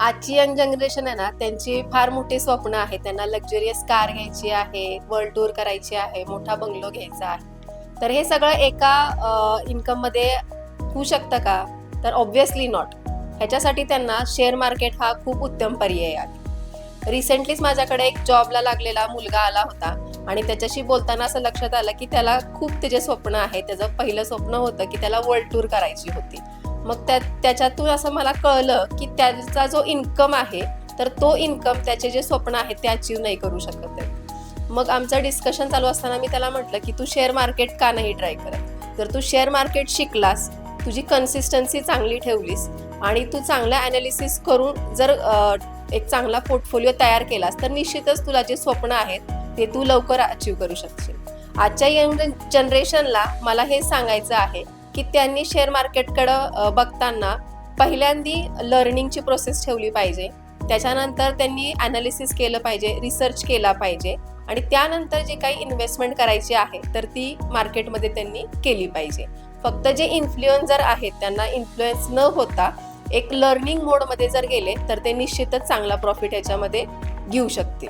आजची young generation आहे ना त्यांची फार मोठी स्वप्न आहे. त्यांना लक्झरियस कार घ्यायची आहे वर्ल्ड टूर करायची आहे मोठा बंगलो घ्यायचा आहे. तर हे सगळं एका इन्कममध्ये होऊ शकतं का? तर ऑब्व्हियसली नॉट ह्याच्यासाठी त्यांना शेअर मार्केट हा खूप उत्तम पर्याय आहे. रिसेंटलीच माझ्याकडे एक जॉबला लागलेला मुलगा आला होता. आणि त्याच्याशी बोलताना असं लक्षात आलं की त्याला खूप त्याचे स्वप्न आहे त्याचं पहिलं स्वप्न होतं की त्याला वर्ल्ड टूर करायची होती. मग त्या त्याच्यातून असं मला कळलं की त्याचा जो इन्कम आहे तर तो इन्कम त्याचे जे स्वप्न आहे ते अचीव नाही करू शकत आहे मग आमचं डिस्कशन चालू असताना मी त्याला म्हटलं की तू शेअर मार्केट का नाही ट्राय करत? जर तू शेअर मार्केट शिकलास तुझी कन्सिस्टन्सी चांगली ठेवलीस आणि तू चांगलं ॲनालिसिस करून जर एक चांगला पोर्टफोलिओ तयार केलास तर निश्चितच तुला जे स्वप्न आहेत ते तू लवकर अचीव करू शकशील. आजच्या यंग जनरेशनला मला हे सांगायचं आहे की त्यांनी शेअर मार्केटकडं बघताना पहिल्यांदी लर्निंगची प्रोसेस ठेवली पाहिजे. त्याच्यानंतर त्यांनी ॲनालिसिस केलं पाहिजे रिसर्च केला पाहिजे आणि त्यानंतर जे काही इन्व्हेस्टमेंट करायची आहे तर ती मार्केटमध्ये त्यांनी केली पाहिजे. फक्त जे इन्फ्लुएन्झर आहेत त्यांना इन्फ्लुएन्स न होता एक लर्निंग मोडमध्ये जर गेले तर ते निश्चितच चांगला प्रॉफिट याच्यामध्ये घेऊ शकतील.